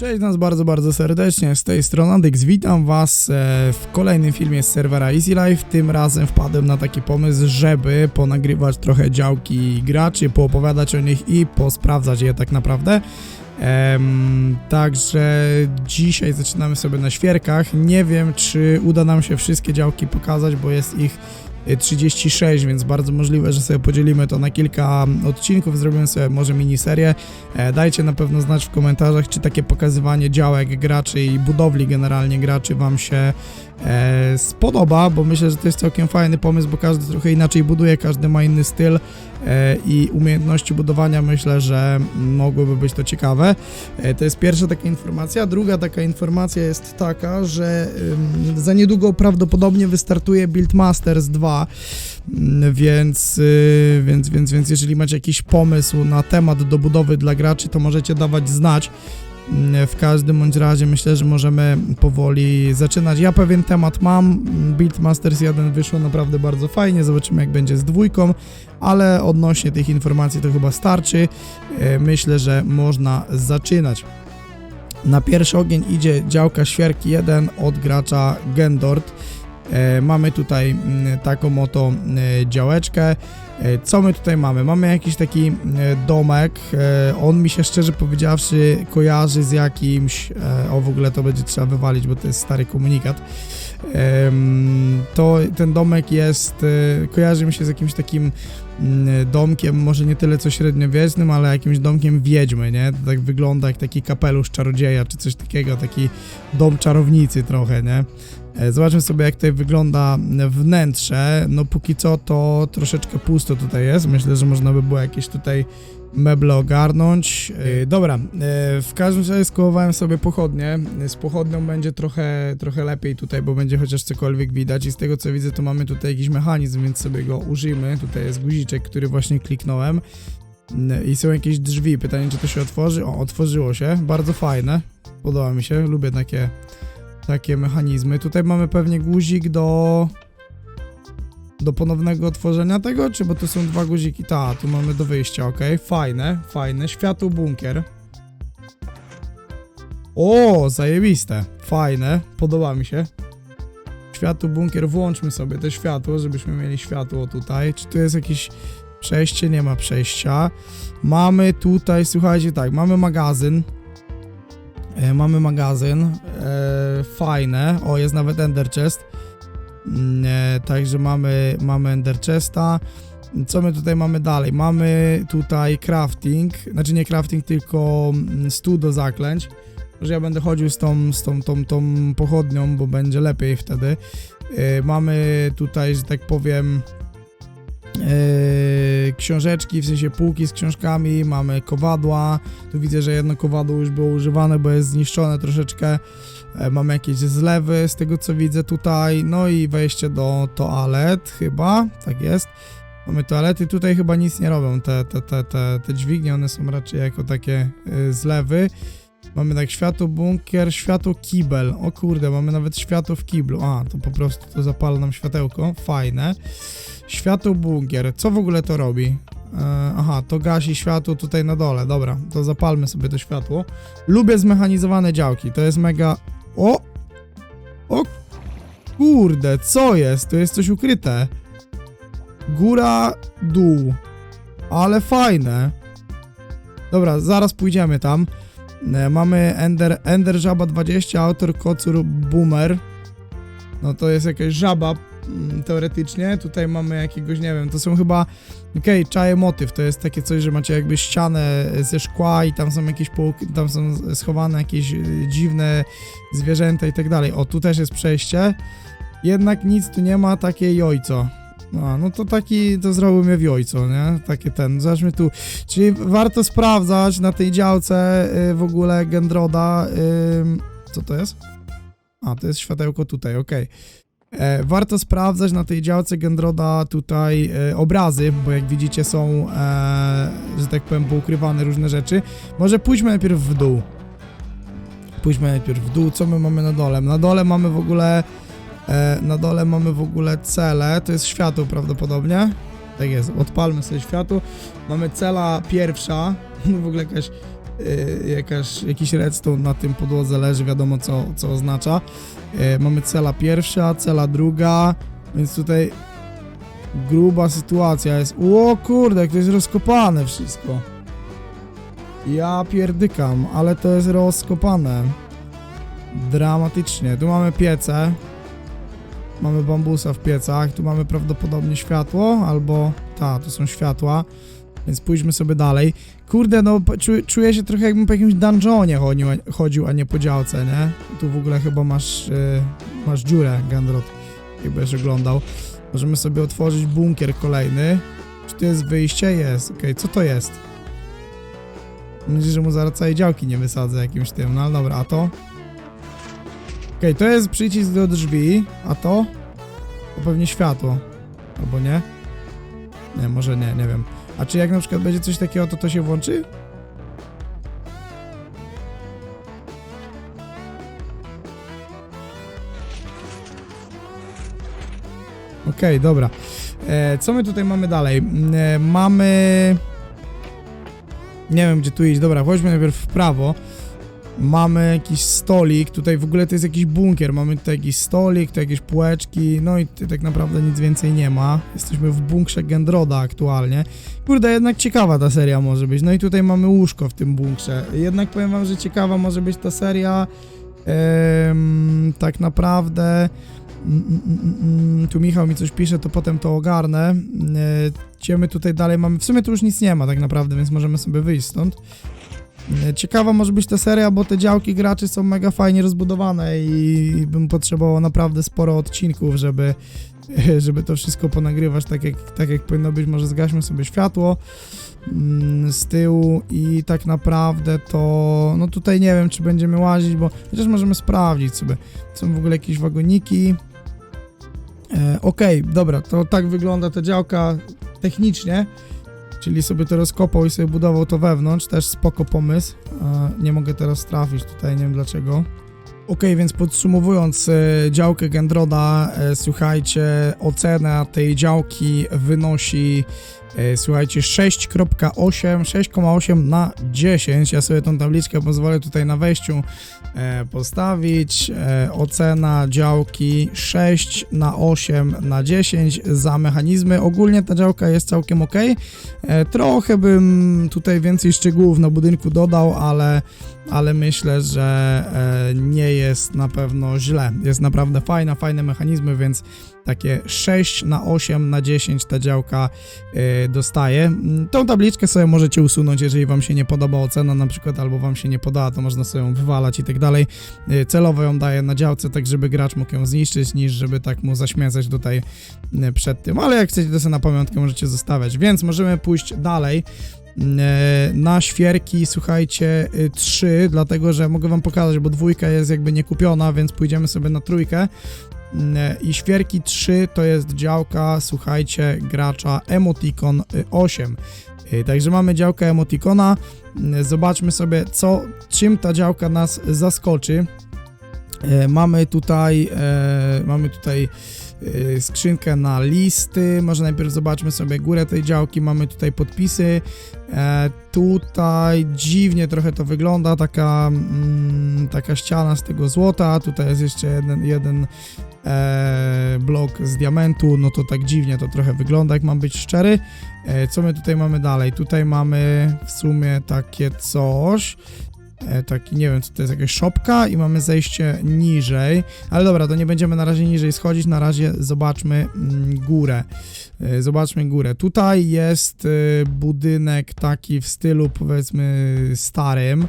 Cześć nas bardzo, bardzo serdecznie, z tej strony Andyx. Witam was e, w kolejnym filmie z serwera Easy Life. Tym razem wpadłem na taki pomysł, żeby ponagrywać trochę działki graczy, poopowiadać o nich i posprawdzać je tak naprawdę. Em, także dzisiaj zaczynamy sobie na świerkach. Nie wiem, czy uda nam się wszystkie działki pokazać, bo jest ich 36, więc bardzo możliwe, że sobie podzielimy to na kilka odcinków, zrobimy sobie może miniserię. E, Dajcie na pewno znać w komentarzach, czy takie pokazywanie działek graczy i budowli generalnie graczy Wam się e, spodoba, bo myślę, że to jest całkiem fajny pomysł, bo każdy trochę inaczej buduje, każdy ma inny styl e, i umiejętności budowania. Myślę, że mogłoby być to ciekawe. E, to jest pierwsza taka informacja. Druga taka informacja jest taka, że za niedługo prawdopodobnie wystartuje Buildmasters 2. Mm, Więc, y, więc, więc, więc jeżeli macie jakiś pomysł na temat do budowy dla graczy, to możecie dawać znać. W każdym bądź razie myślę, że możemy powoli zaczynać. Ja pewien temat mam. Build Masters 1 wyszło naprawdę bardzo fajnie. Zobaczymy jak będzie z dwójką, ale odnośnie tych informacji to chyba starczy. E, Myślę, że można zaczynać. Na pierwszy ogień idzie działka świerki 1 od gracza Gendort. E, mamy tutaj mm, taką oto e, działeczkę. E, Co my tutaj mamy? Mamy jakiś taki domek. On mi się szczerze powiedziawszy kojarzy z jakimś. O w ogóle to będzie trzeba wywalić, bo to jest stary komunikat. To ten domek jest. Kojarzy mi się z jakimś takim domkiem, może nie tyle co średniowiecznym, ale jakimś domkiem wiedźmy, nie? To tak wygląda jak taki kapelusz czarodzieja, czy coś takiego, taki dom czarownicy trochę, nie? E, Zobaczmy sobie, jak tutaj wygląda wnętrze. No póki co to troszeczkę pusto tutaj jest. Myślę, że można by było jakieś tutaj meble ogarnąć. E, Dobra, e, w każdym razie skołowałem sobie pochodnie. Z pochodnią będzie trochę, trochę lepiej tutaj, bo będzie chociaż cokolwiek widać. I z tego co widzę, to mamy tutaj jakiś mechanizm, więc sobie go użyjmy. Tutaj jest guziczek, który właśnie kliknąłem. N- I są jakieś drzwi. Pytanie, czy to się otworzy? O, otworzyło się. Bardzo fajne. Podoba mi się. Lubię takie takie mechanizmy. Tutaj mamy pewnie guzik do do ponownego otworzenia tego, czy bo tu są dwa guziki? Ta, tu mamy do wyjścia, ok. Fajne, fajne. Światło bunkier. O, zajebiste. Fajne, podoba mi się. Światło bunkier, włączmy sobie te światło, żebyśmy mieli światło tutaj. Czy tu jest jakieś przejście? Nie ma przejścia. Mamy tutaj, słuchajcie, tak, mamy magazyn. E, mamy magazyn. E, fajne. O, jest nawet Ender Chest. Mm, E, także mamy, mamy Ender Chesta. Co my tutaj mamy dalej? Mamy tutaj crafting. Znaczy nie crafting, tylko mm, stół do zaklęć. Że ja będę chodził z tą, z tą, tą, tą pochodnią, bo będzie lepiej wtedy. E, mamy tutaj, że tak powiem. E, książeczki, w sensie półki z książkami, mamy kowadła, tu widzę, że jedno kowadło już było używane, bo jest zniszczone troszeczkę. E, Mamy jakieś zlewy z tego co widzę tutaj. No i wejście do toalet chyba. Tak jest. Mamy toalety. Tutaj chyba nic nie robią te, te, te, te, te dźwignie. One są raczej jako takie y, zlewy. Mamy tak światło bunkier, światło kibel. O kurde, mamy nawet światło w kiblu. A, to po prostu to zapala nam światełko. Fajne. Światło bunkier. Co w ogóle to robi? E, aha, to gasi światło tutaj na dole. Dobra, to zapalmy sobie to światło. Lubię zmechanizowane działki. To jest mega. O! O! Kurde, co jest? Tu jest coś ukryte. Góra, dół. Ale fajne. Dobra, zaraz pójdziemy tam. E, Mamy Ender, Ender Żaba 20, autor Kocur Boomer. No to jest jakaś żaba mm, teoretycznie. Tutaj mamy jakiegoś, nie wiem, to są chyba Okej, czaję motyw, to jest takie coś, że macie jakby ścianę ze szkła i tam są jakieś tam są schowane jakieś y, dziwne zwierzęta i tak dalej. O, tu też jest przejście. Jednak nic tu nie ma, takie jojco. No, no to taki, to zrobił mnie w jojco, nie? Takie ten, zobaczmy tu. Czyli warto sprawdzać na tej działce y, w ogóle Gendroda. ym, co to jest? A, to jest światełko tutaj, okej. E, warto sprawdzać na tej działce Gendroda tutaj e, obrazy, bo jak widzicie są, e, że tak powiem, poukrywane różne rzeczy. Może pójdźmy najpierw w dół. Pójdźmy najpierw w dół. Co my mamy na dole? Na dole mamy w ogóle, na dole mamy w ogóle cele. To jest światło prawdopodobnie. Tak jest, odpalmy sobie światło. Mamy cela pierwsza, w ogóle jakaś y, jakaś, jakiś redstone na tym podłodze leży, wiadomo co, co oznacza. Y, mamy cela pierwsza, cela druga, więc tutaj gruba sytuacja jest. O kurde, jak to jest rozkopane wszystko. Ja pierdykam, ale to jest rozkopane. Dramatycznie. Tu mamy piece. Mamy bambusa w piecach. Tu mamy prawdopodobnie światło, albo... Ta, to są światła. Więc pójdźmy sobie dalej. Kurde, no czu, czuję się trochę jakbym po jakimś dungeonie chodził, chodził, a nie po działce, nie? Tu w ogóle chyba masz, y, masz dziurę, Gandrot, jakby będziesz oglądał. Możemy sobie otworzyć bunkier kolejny. Czy to jest wyjście? Jest, okej, co to jest? Nadzieję, że mu zaraz całej działki nie wysadzę jakimś tym, no ale dobra, a to? Okej, to jest przycisk do drzwi, a to? To pewnie światło, albo nie? Nie, może nie, nie wiem. A czy jak na przykład będzie coś takiego, to to się włączy? Okej, dobra. E, co my tutaj mamy dalej? E, mamy... Nie wiem, gdzie tu iść. Dobra, chodźmy najpierw w prawo. Mamy jakiś stolik, tutaj w ogóle to jest jakiś bunkier, mamy tutaj jakiś stolik, tu jakieś półeczki, no i tak naprawdę nic więcej nie ma. Jesteśmy w bunkrze Gendroda aktualnie. Kurde, jednak ciekawa ta seria może być. No i tutaj mamy łóżko w tym bunkrze. Jednak powiem wam, że ciekawa może być ta seria. Tak naprawdę. Mm, mm, mm, mm, tu Michał mi coś pisze, to potem to ogarnę. E, Gdzie my tutaj dalej mamy. W sumie tu już nic nie ma tak naprawdę, więc możemy sobie wyjść stąd. E, Ciekawa może być ta seria, bo te działki graczy są mega fajnie rozbudowane i bym potrzebował naprawdę sporo odcinków, żeby, żeby to wszystko ponagrywać tak jak, tak jak powinno być. Może zgaśmy sobie światło mm, z tyłu i tak naprawdę to, no tutaj nie wiem, czy będziemy łazić, bo chociaż możemy sprawdzić sobie. Są w ogóle jakieś wagoniki. E, Okej, dobra, to tak wygląda ta działka technicznie. Czyli sobie to rozkopał i sobie budował to wewnątrz, też spoko pomysł. E, nie mogę teraz trafić tutaj, nie wiem dlaczego. Okej, więc podsumowując e, działkę Gendroda, e, słuchajcie, ocena tej działki wynosi, słuchajcie, 6.8, 6,8 na 10. Ja sobie tą tabliczkę pozwolę tutaj na wejściu e, postawić. E, ocena działki 6 na 8 na 10 za mechanizmy. Ogólnie ta działka jest całkiem ok. E, trochę bym tutaj więcej szczegółów na budynku dodał, ale, ale myślę, że e, nie jest na pewno źle. Jest naprawdę fajna, fajne mechanizmy, więc takie 6 na 8 na 10 ta działka e, dostaje. Mm, Tą tabliczkę sobie możecie usunąć, jeżeli wam się nie podoba ocena na przykład, albo wam się nie podoba, to można sobie ją wywalać i tak dalej. E, Celowo ją daję na działce, tak żeby gracz mógł ją zniszczyć, niż żeby tak mu zaśmiecać tutaj e, przed tym. Ale jak chcecie to sobie na pamiątkę możecie zostawiać. Więc możemy pójść dalej e, na świerki, słuchajcie, 3, dlatego że mogę wam pokazać, bo dwójka jest jakby niekupiona, więc pójdziemy sobie na trójkę. I świerki 3 to jest działka, słuchajcie, gracza Emoticon y, 8. Y, Także mamy działkę Emoticona. Zobaczmy sobie, co, czym ta działka nas zaskoczy. E, Mamy tutaj, mamy tutaj skrzynkę na listy. Może najpierw zobaczmy sobie górę tej działki. Mamy tutaj podpisy. E, tutaj dziwnie trochę to wygląda, taka, mm, taka ściana z tego złota. Tutaj jest jeszcze jeden, jeden e, blok z diamentu. No to tak dziwnie to trochę wygląda, jak mam być szczery. E, co my tutaj mamy dalej? Tutaj mamy w sumie takie coś. E, taki, nie wiem, co to jest jakaś szopka i mamy zejście niżej, ale dobra, to nie będziemy na razie niżej schodzić, na razie zobaczmy mm, górę. E, Zobaczmy górę. Tutaj jest e, budynek taki w stylu powiedzmy starym,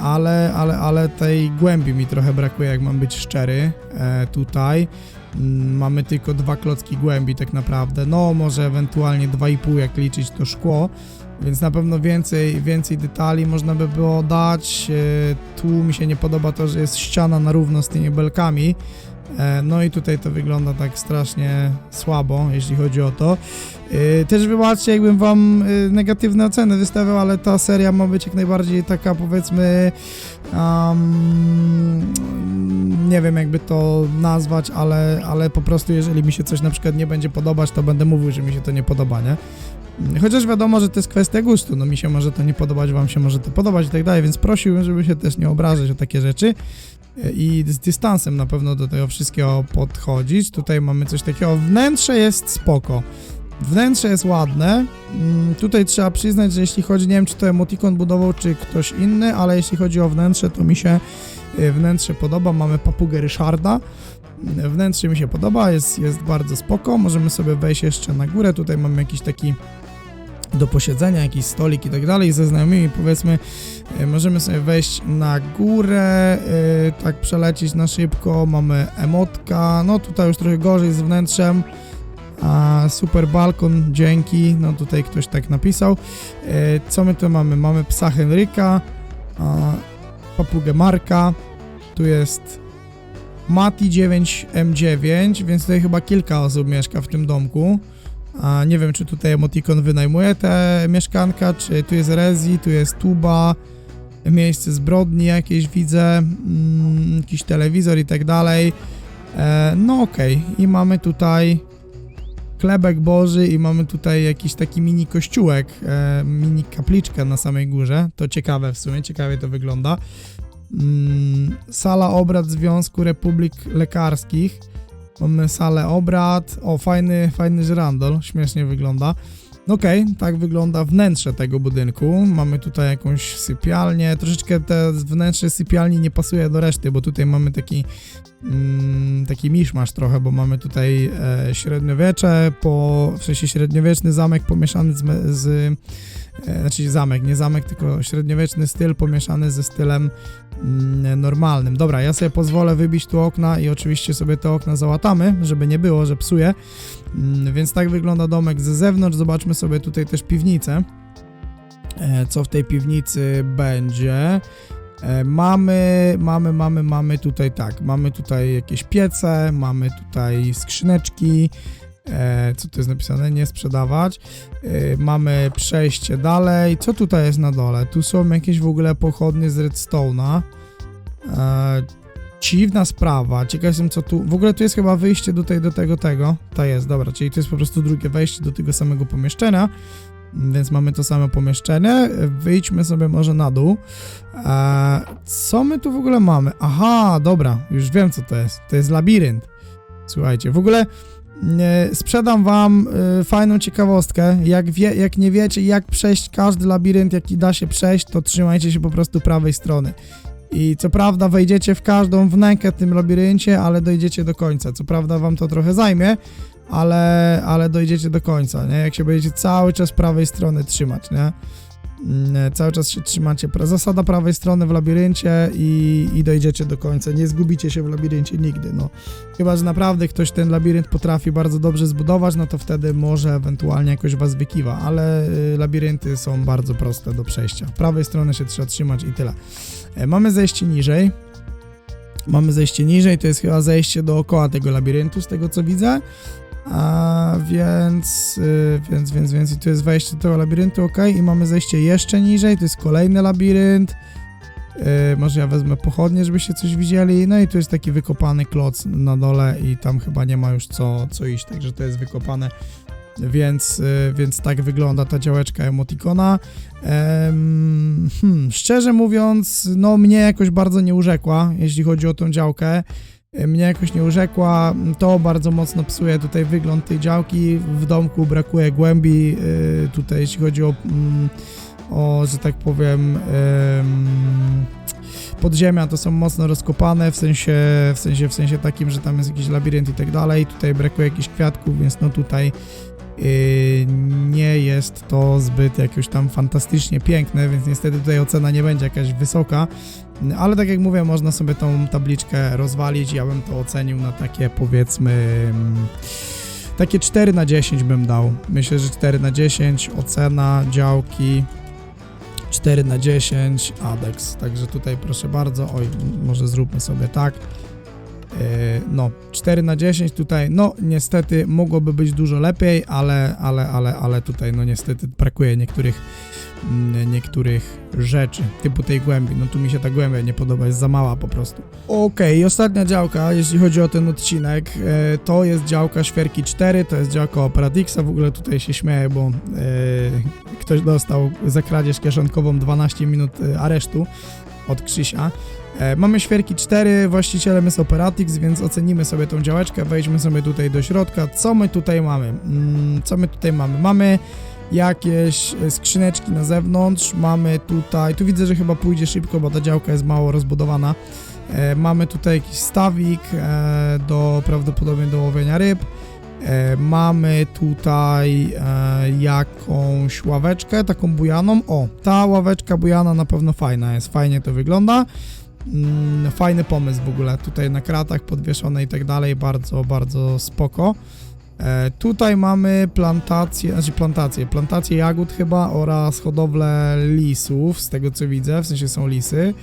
ale, ale, ale tej głębi mi trochę brakuje, jak mam być szczery. E, Tutaj Mm, mamy tylko dwa klocki głębi tak naprawdę, no może ewentualnie 2,5 jak liczyć to szkło, więc na pewno więcej, więcej detali można by było dać. E, Tu mi się nie podoba to, że jest ściana na równo z tymi belkami. E, No i tutaj to wygląda tak strasznie słabo, jeśli chodzi o to. E, Też wybaczcie, jakbym wam e, negatywne oceny wystawiał, ale ta seria ma być jak najbardziej taka powiedzmy um, nie wiem jakby to nazwać, ale, ale po prostu jeżeli mi się coś na przykład nie będzie podobać, to będę mówił, że mi się to nie podoba, nie? Chociaż wiadomo, że to jest kwestia gustu, no mi się może to nie podobać, wam się może to podobać i tak dalej, więc prosiłbym, żeby się też nie obrażać o takie rzeczy i z dystansem na pewno do tego wszystkiego podchodzić. Tutaj mamy coś takiego, wnętrze jest spoko. Wnętrze jest ładne. Mm, Tutaj trzeba przyznać, że jeśli chodzi, nie wiem czy to emotikon budował, czy ktoś inny, ale jeśli chodzi o wnętrze, to mi się y, wnętrze podoba. Mamy papugę Ryszarda. Wnętrze mi się podoba, jest, jest bardzo spoko. Możemy sobie wejść jeszcze na górę. Tutaj mamy jakiś taki do posiedzenia, jakiś stolik i tak dalej. Ze znajomymi powiedzmy, y, możemy sobie wejść na górę, y, tak przelecieć na szybko. Mamy emotka. No tutaj już trochę gorzej z wnętrzem. A, super balkon, dzięki. No tutaj ktoś tak napisał. E, co my tu mamy? Mamy psa Henryka, papugę Marka. Tu jest Mati 9M9, więc tutaj chyba kilka osób mieszka w tym domku. A nie wiem, czy tutaj Emoticon wynajmuje te mieszkanka, czy tu jest Rezi, tu jest Tuba, miejsce zbrodni jakieś widzę, mm, jakiś telewizor i tak dalej. E, no okej, i mamy tutaj chlebek boży i mamy tutaj jakiś taki mini kościółek, e, mini kapliczkę na samej górze. To ciekawe w sumie, ciekawie to wygląda. Mm, sala obrad Związku Republik Lekarskich. Mamy salę obrad. O, fajny, fajny żyrandol, śmiesznie wygląda. Okej, tak wygląda wnętrze tego budynku. Mamy tutaj jakąś sypialnię. Troszeczkę te wnętrze sypialni nie pasuje do reszty, bo tutaj mamy taki mm, taki miszmasz trochę, bo mamy tutaj e, średniowiecze, po, w sensie średniowieczny zamek pomieszany z, z znaczy zamek, nie zamek, tylko średniowieczny styl pomieszany ze stylem mm, normalnym. Dobra, ja sobie pozwolę wybić tu okna i oczywiście sobie te okna załatamy, żeby nie było, że psuje. Mm, Więc tak wygląda domek ze zewnątrz. Zobaczmy sobie tutaj też piwnicę. E, Co w tej piwnicy będzie? E, Mamy, mamy, mamy, mamy tutaj tak, mamy tutaj jakieś piece, mamy tutaj skrzyneczki, e, co tu jest napisane, nie sprzedawać, e, mamy przejście dalej, co tutaj jest na dole? Tu są jakieś w ogóle pochodnie z redstone'a, e, dziwna sprawa, ciekaw jestem co tu, w ogóle tu jest chyba wyjście tutaj do tego, tego, to jest, dobra, czyli to jest po prostu drugie wejście do tego samego pomieszczenia, więc mamy to samo pomieszczenie. Wyjdźmy sobie może na dół. Eee, co my tu w ogóle mamy? Aha, dobra, już wiem co to jest. To jest labirynt. Słuchajcie, w ogóle e, sprzedam wam e, fajną ciekawostkę. Jak, wie, jak nie wiecie, jak przejść każdy labirynt, jaki da się przejść, to trzymajcie się po prostu prawej strony. I co prawda wejdziecie w każdą wnękę w tym labiryncie, ale dojdziecie do końca. Co prawda wam to trochę zajmie, ale, ale dojdziecie do końca, nie? Jak się będziecie cały czas prawej strony trzymać, nie? Mm, Cały czas się trzymacie. Zasada prawej strony w labiryncie i, i dojdziecie do końca. Nie zgubicie się w labiryncie nigdy, no. Chyba, że naprawdę ktoś ten labirynt potrafi bardzo dobrze zbudować, no to wtedy może ewentualnie jakoś was wykiwa, ale y, labirynty są bardzo proste do przejścia. Prawej strony się trzeba trzymać i tyle. E, Mamy zejście niżej. Mamy zejście niżej, to jest chyba zejście dookoła tego labiryntu, z tego co widzę. A więc, y, więc, więc, więc i tu jest wejście do tego labiryntu, ok. I mamy zejście jeszcze niżej, to jest kolejny labirynt. Y, może ja wezmę pochodnie, żebyście coś widzieli. No i tu jest taki wykopany kloc na dole i tam chyba nie ma już co, co iść, także to jest wykopane. Więc, y, więc tak wygląda ta działeczka emotikona. Em, hmm, szczerze mówiąc, no mnie jakoś bardzo nie urzekła, jeśli chodzi o tą działkę. Mnie jakoś nie urzekła, to bardzo mocno psuje tutaj wygląd tej działki. W domku brakuje głębi, y, tutaj jeśli chodzi o, mm, o że tak powiem, em, podziemia to są mocno rozkopane, w sensie, w sensie, w sensie takim, że tam jest jakiś labirynt i tak dalej. Tutaj brakuje jakichś kwiatków, więc no tutaj nie jest to zbyt jakoś tam fantastycznie piękne, więc niestety tutaj ocena nie będzie jakaś wysoka. Ale tak jak mówię, można sobie tą tabliczkę rozwalić. Ja bym to ocenił na takie powiedzmy. mm, Takie 4 na 10 bym dał. Myślę, że 4 na 10 ocena działki 4 na 10 ADEX. Także tutaj proszę bardzo. Oj, może zróbmy sobie tak. Yy, No, 4 na 10 tutaj, no niestety mogłoby być dużo lepiej, ale, ale, ale, ale tutaj no niestety brakuje niektórych mm, niektórych rzeczy, typu tej głębi. No tu mi się ta głębia nie podoba, jest za mała po prostu. Okej, i ostatnia działka, jeśli chodzi o ten odcinek, e, to jest działka Świerki 4, to jest działka Operatixa, w ogóle tutaj się śmieję, bo e, ktoś dostał za kradzież kieszonkową 12 minut aresztu od Krzysia. E, Mamy świerki 4, właścicielem jest Operatix, więc ocenimy sobie tą działeczkę, wejdźmy sobie tutaj do środka. Co my tutaj mamy? Mm, Co my tutaj mamy? Mamy jakieś skrzyneczki na zewnątrz, mamy tutaj, tu widzę, że chyba pójdzie szybko, bo ta działka jest mało rozbudowana. E, Mamy tutaj jakiś stawik e, do prawdopodobnie do łowienia ryb. Mamy tutaj jakąś ławeczkę, taką bujaną. O, ta ławeczka bujana na pewno fajna jest, fajnie to wygląda. Mm, Fajny pomysł w ogóle, tutaj na kratach podwieszone i tak dalej, bardzo, bardzo spoko. E, tutaj mamy plantację, znaczy plantację, plantację jagód chyba oraz hodowlę lisów, z tego co widzę, w sensie są lisy.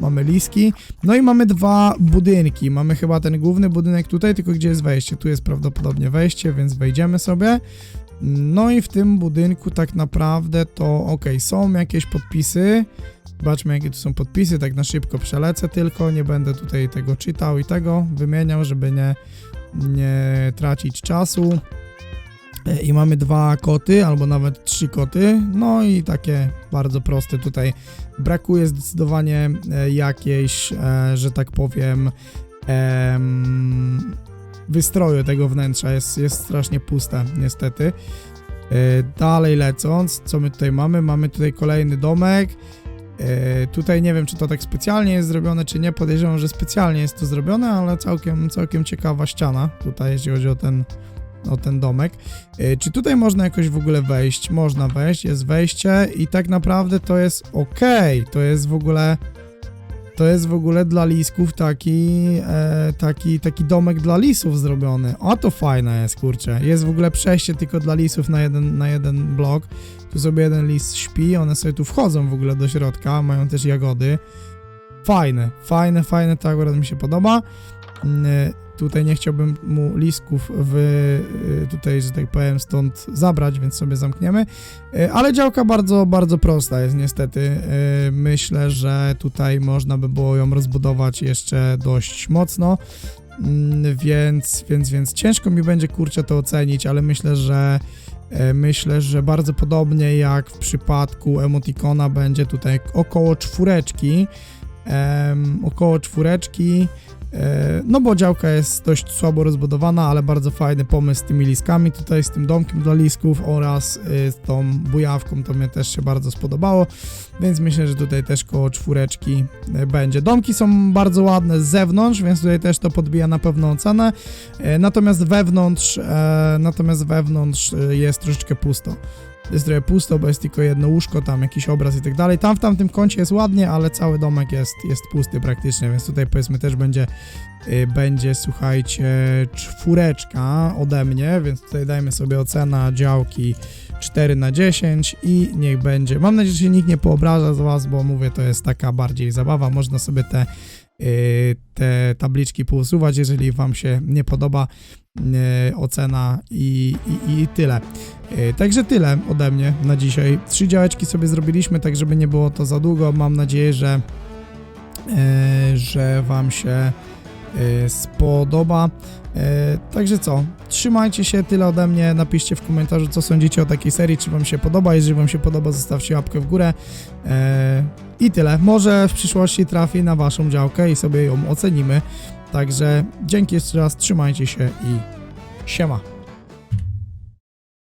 Mamy liski. No i mamy dwa budynki. Mamy chyba ten główny budynek tutaj, tylko gdzie jest wejście? Tu jest prawdopodobnie wejście, więc wejdziemy sobie. No i w tym budynku tak naprawdę to ok, są jakieś podpisy. Zobaczmy jakie tu są podpisy, tak na szybko przelecę tylko, nie będę tutaj tego czytał i tego wymieniał, żeby nie, nie tracić czasu. E, I mamy dwa koty, albo nawet trzy koty. No i takie bardzo proste tutaj. Brakuje zdecydowanie e, jakiejś, e, że tak powiem, em, wystroju tego wnętrza. Jest, jest strasznie puste, niestety. E, Dalej lecąc, co my tutaj mamy? Mamy tutaj kolejny domek. E, Tutaj nie wiem, czy to tak specjalnie jest zrobione, czy nie. Podejrzewam, że specjalnie jest to zrobione, ale całkiem, całkiem ciekawa ściana tutaj, jeśli chodzi o ten, o ten domek. E, Czy tutaj można jakoś w ogóle wejść? Można wejść, jest wejście i tak naprawdę to jest ok. To jest w ogóle. To jest w ogóle dla lisków taki, e, taki, taki domek dla lisów zrobiony. O, to fajne jest, kurczę. Jest w ogóle przejście tylko dla lisów na jeden, na jeden blok. Tu sobie jeden lis śpi, one sobie tu wchodzą w ogóle do środka, mają też jagody. Fajne, fajne, fajne, to akurat mi się podoba. Tutaj nie chciałbym mu lisków w, y, tutaj, że tak powiem, stąd zabrać, więc sobie zamkniemy. Y, Ale działka bardzo, bardzo prosta jest niestety. Y, Myślę, że tutaj można by było ją rozbudować jeszcze dość mocno. Mm, Więc, więc, więc ciężko mi będzie kurczę to ocenić, ale myślę, że Myślę, że bardzo podobnie jak w przypadku emotikona będzie tutaj około czwóreczki. Em, około czwóreczki. E, no bo działka jest dość słabo rozbudowana, ale bardzo fajny pomysł z tymi liskami tutaj, z tym domkiem dla lisków oraz y, z tą bujawką, to mnie też się bardzo spodobało, więc myślę, że tutaj też koło czwóreczki e, będzie. Domki są bardzo ładne z zewnątrz, więc tutaj też to podbija na pewno ocenę, E, natomiast wewnątrz, e, natomiast wewnątrz e, jest troszeczkę pusto. Jest trochę pusto, bo jest tylko jedno łóżko, tam jakiś obraz i tak dalej. Tam w tamtym kącie jest ładnie, ale cały domek jest, jest pusty praktycznie, więc tutaj powiedzmy też będzie, y, będzie słuchajcie, czwóreczka ode mnie, więc tutaj dajmy sobie ocena działki 4 na 10 i niech będzie. Mam nadzieję, że się nikt nie poobraża z Was, bo mówię, to jest taka bardziej zabawa. Można sobie te, te tabliczki pousuwać, jeżeli Wam się nie podoba y, ocena i, i, i tyle. Y, Także tyle ode mnie na dzisiaj. Trzy działeczki sobie zrobiliśmy, tak żeby nie było to za długo. Mam nadzieję, że, y, że Wam się y, spodoba. Y, Także co? Trzymajcie się, tyle ode mnie. Napiszcie w komentarzu, co sądzicie o takiej serii, czy Wam się podoba. Jeżeli Wam się podoba, zostawcie łapkę w górę. Y, I tyle. Może w przyszłości trafi na Waszą działkę i sobie ją ocenimy. Także dzięki jeszcze raz, trzymajcie się i siema.